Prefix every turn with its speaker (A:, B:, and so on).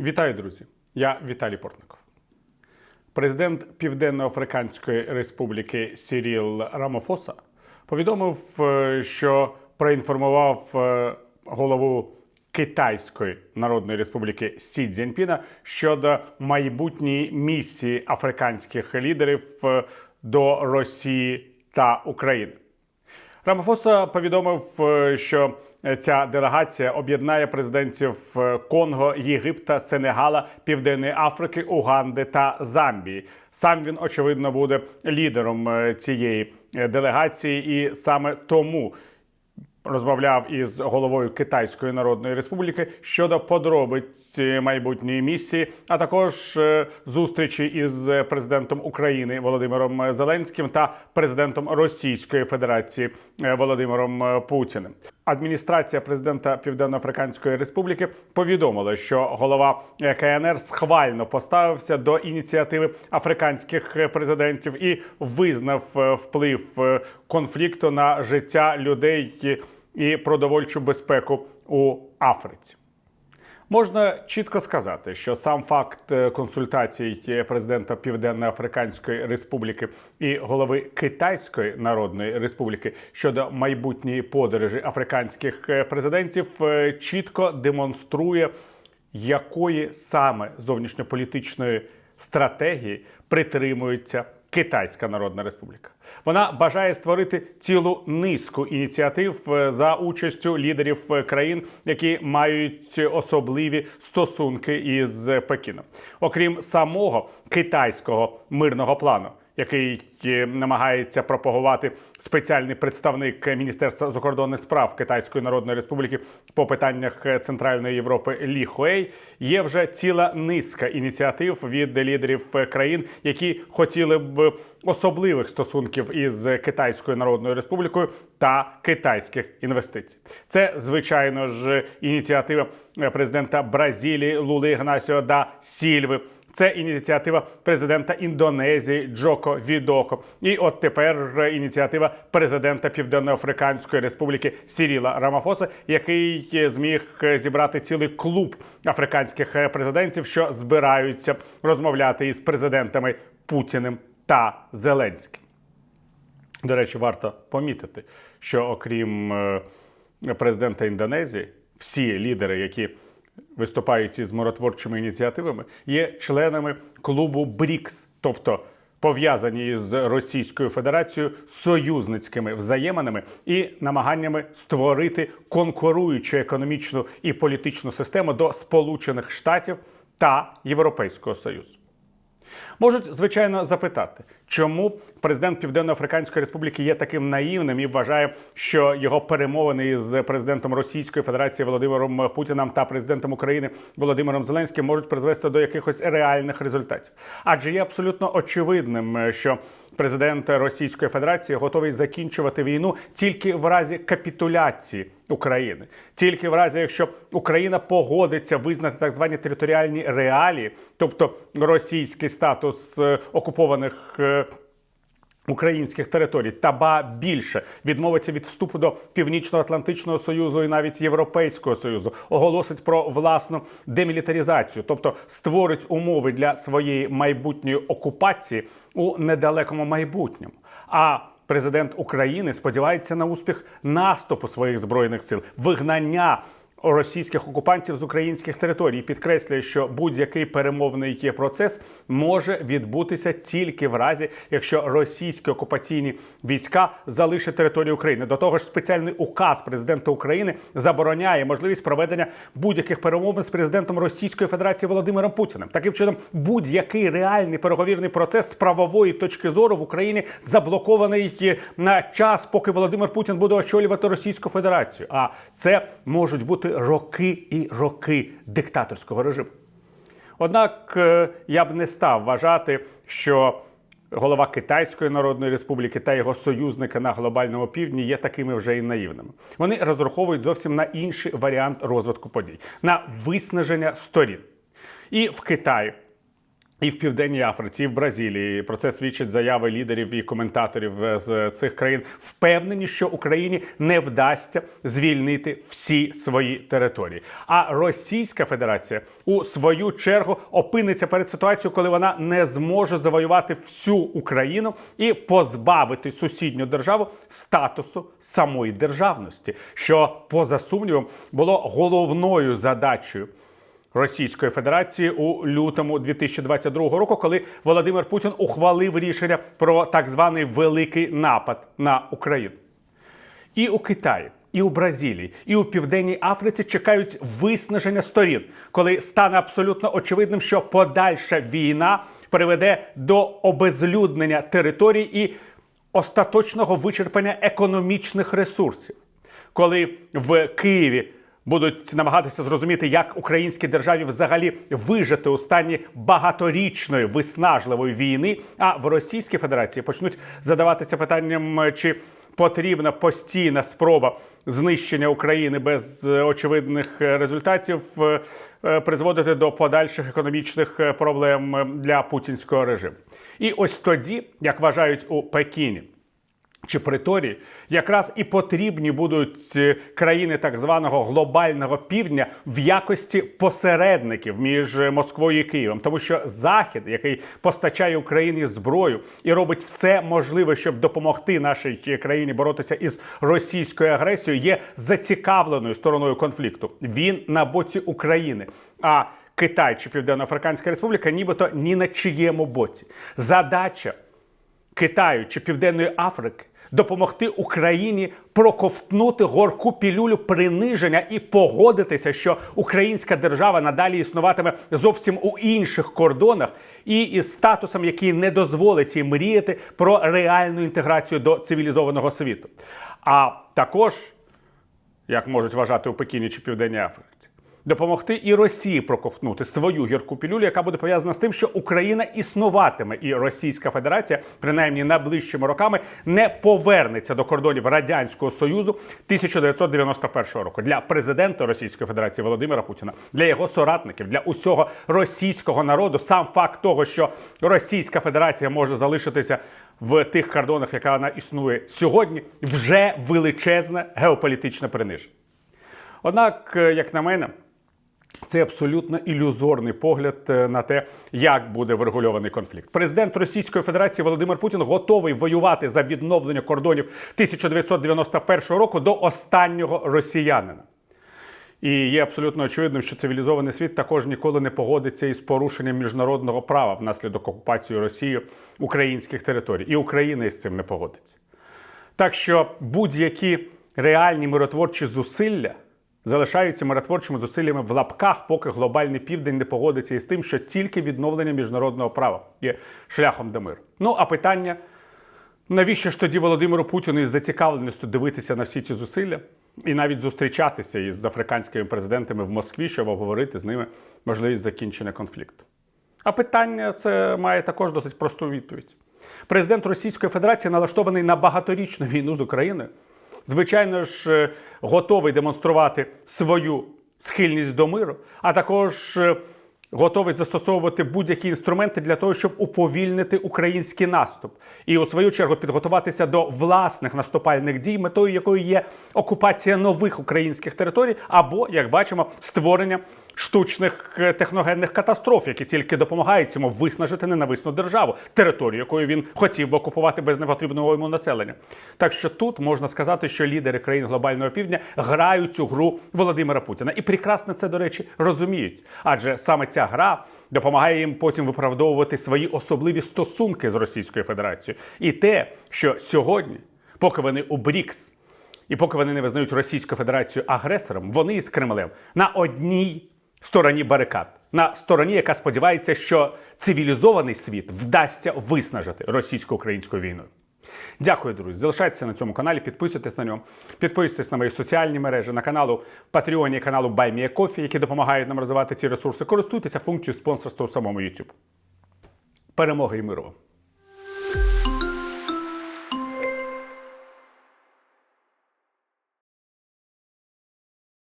A: Вітаю, друзі! Я Віталій Портников. Президент Південно-Африканської Республіки Сіріл Рамофоса повідомив, е, що проінформував е, голову Китайської Народної Республіки Сі Цзіньпіна щодо майбутньої місії африканських лідерів е, до Росії та України. Рамафоса повідомив, що ця делегація об'єднає президентів е, Конго, Єгипта, Сенегала, Південної Африки, Уганди та Замбії. Сам він очевидно буде лідером е, цієї е, делегації, і саме тому розмовляв із головою Китайської Народної Республіки щодо подробиць майбутньої місії, а також зустрічі із президентом України Володимиром Зеленським та президентом Російської Федерації Володимиром Путіним. Адміністрація президента Південно-Африканської Республіки повідомила, що голова КНР схвально поставився до ініціативи африканських президентів і визнав е, вплив е, конфлікту на життя людей і продовольчу безпеку у Африці. Можна чітко сказати, що сам факт е, консультацій е, президента Південно-Африканської Республіки і голови Китайської Народної Республіки щодо майбутньої подорожі африканських е, президентів чітко демонструє, якої саме зовнішньополітичної стратегії притримується Китайська Народна Республіка. Вона бажає створити цілу низку ініціатив е, за участю лідерів е, країн, які мають особливі стосунки із Пекіном. Окрім самого китайського мирного плану, який е, намагається пропагувати спеціальний представник Міністерства закордонних справ Китайської Народної Республіки по питаннях е, Центральної Європи Лі Хуей, є вже ціла низка ініціатив від лідерів е, країн, які хотіли б особливих стосунків із Китайською Народною Республікою та китайських інвестицій. Це звичайно ж ініціатива президента Бразилії Лули Гнасіо да Сільви. Це ініціатива президента Індонезії Джоко Відоко. І от тепер ініціатива президента Південноафриканської Республіки Сіріла Рамафоса, який зміг зібрати цілий клуб африканських президентів, що збираються розмовляти із президентами Путіним та Зеленським. До речі, варто помітити, що окрім е, президента Індонезії, всі лідери, які виступають із миротворчими ініціативами, є членами клубу БРІКС, тобто пов'язані з Російською Федерацією союзницькими взаєминами і намаганнями створити конкуруючу економічну і політичну систему до Сполучених Штатів та Європейського Союзу. Можуть звичайно запитати, чому президент Південно-Африканської Республіки є таким наївним і вважає, що його перемовини з президентом Російської Федерації Володимиром Путіним та президентом України Володимиром Зеленським можуть призвести до якихось реальних результатів. Адже є абсолютно очевидним, що президент Російської Федерації готовий закінчувати війну тільки в разі капітуляції України, тільки в разі, якщо Україна погодиться визнати так звані територіальні реалії, тобто російський статус е, окупованих. Українських територій. Та ба більше. Відмовиться від вступу до Північно-Атлантичного союзу і навіть Європейського союзу, оголосить про власну демілітаризацію, тобто створить умови для своєї майбутньої окупації у недалекому майбутньому. А президент України сподівається на успіх наступу своїх збройних сил, вигнання російських окупантів з українських територій. Підкреслює, що будь-який перемовний процес може відбутися тільки в разі, якщо російські окупаційні війська залишать територію України. До того ж, спеціальний указ президента України забороняє можливість проведення будь-яких перемовин з президентом Російської Федерації Володимиром Путіним. Таким чином, будь-який реальний переговірний процес з правової точки зору в Україні заблокований на час, поки Володимир Путін буде очолювати Російську Федерацію. А це можуть бути роки і роки диктаторського режиму. Однак е, я б не став вважати, що голова Китайської Народної Республіки та його союзники на глобальному півдні є такими вже і наївними. Вони розраховують зовсім на інший варіант розвитку подій, на виснаження сторін. І в Китаї І в Південній Африці, і в Бразилії про це свідчать заяви лідерів і коментаторів е, з цих країн. Впевнені, що Україні не вдасться звільнити всі свої території. А Російська Федерація у свою чергу опиниться перед ситуацією, коли вона не зможе завоювати всю Україну і позбавити сусідню державу статусу самої державності, що поза сумнівом було головною задачею. Російської Федерації у лютому 2022 року, коли Володимир Путін ухвалив рішення про так званий великий напад на Україну. І у Китаї, і у Бразилії, і у Південній Африці чекають виснаження сторін, коли стане абсолютно очевидним, що подальша війна приведе до обезлюднення територій і остаточного вичерпання економічних ресурсів, коли в Києві будуть намагатися зрозуміти, як українській державі взагалі вижити у стані багаторічної виснажливої війни. А в Російській Федерації почнуть задаватися питанням, чи потрібна постійна спроба знищення України без е, очевидних результатів е, е, призводити до подальших економічних проблем для путінського режиму. І ось тоді, як вважають у Пекіні чи Приторії, якраз і потрібні будуть е, країни так званого глобального півдня в якості посередників між е, Москвою і Києвом, тому що Захід, який постачає Україні зброю і робить все можливе, щоб допомогти нашій країні боротися із російською агресією, є зацікавленою стороною конфлікту. Він на боці України. А Китай чи Південно-Африканська Республіка, нібито ні на чиєму боці. Задача Китаю чи Південної Африки допомогти Україні проковтнути горку пілюлю приниження і погодитися, що українська держава надалі існуватиме зовсім у інших кордонах і із статусом, який не дозволить їй мріяти про реальну інтеграцію до цивілізованого світу. А також, як можуть вважати у Пекіні чи Південній Африці, допомогти і Росії проковтнути свою гірку пілюлю, яка буде пов'язана з тим, що Україна існуватиме, і Російська Федерація, принаймні найближчими роками, не повернеться до кордонів радянського союзу 1991 року для президента Російської Федерації Володимира Путіна, для його соратників, для усього російського народу. Сам факт того, що Російська Федерація може залишитися в тих кордонах, яка вона існує сьогодні, вже величезне геополітичне приниження. Однак, е, як на мене, це абсолютно ілюзорний погляд е, на те, як буде врегульований конфлікт. Президент Російської Федерації Володимир Путін готовий воювати за відновлення кордонів 1991 року до останнього росіянина. І є абсолютно очевидним, що цивілізований світ також ніколи не погодиться із порушенням міжнародного права внаслідок окупації Росією українських територій. І Україна із цим не погодиться. Так що будь-які реальні миротворчі зусилля залишаються миротворчими зусиллями в лапках, поки глобальний південь не погодиться із тим, що тільки відновлення міжнародного права є шляхом до миру. Ну а питання. Навіщо ж тоді Володимиру Путіну із зацікавленістю дивитися на всі ці зусилля і навіть зустрічатися із африканськими президентами в Москві, щоб обговорити з ними можливість закінчення конфлікту? А питання це має також досить просту відповідь. Президент Російської Федерації налаштований на багаторічну війну з Україною. Звичайно ж, е, готовий демонструвати свою схильність до миру, а також е, готовий застосовувати будь-які інструменти для того, щоб уповільнити український наступ, і у свою чергу підготуватися до власних наступальних дій, метою якої є окупація нових українських територій, або, як бачимо, створення штучних е, техногенних катастроф, які тільки допомагають цьому виснажити ненависну державу, територію, якою він хотів би окупувати без непотрібного йому населення. Так що тут можна сказати, що лідери країн глобального півдня грають цю гру Володимира Путіна і прекрасно це, до речі, розуміють. Адже саме ця гра допомагає їм потім виправдовувати свої особливі стосунки з Російською Федерацією. І те, що сьогодні, поки вони у БРІКС, і поки вони не визнають Російську Федерацію агресором, вони із Кремлем на одній стороні барикад, на стороні, яка сподівається, що цивілізований світ вдасться виснажити російсько-українську війну. Дякую, друзі. Залишайтеся на цьому каналі, підписуйтесь на нього, підписуйтесь на мої соціальні мережі, на каналу Patreon і каналу BuyMeACoffee, які допомагають нам розвивати ці ресурси. Користуйтеся функцією спонсорства у самому YouTube. Перемоги і миру!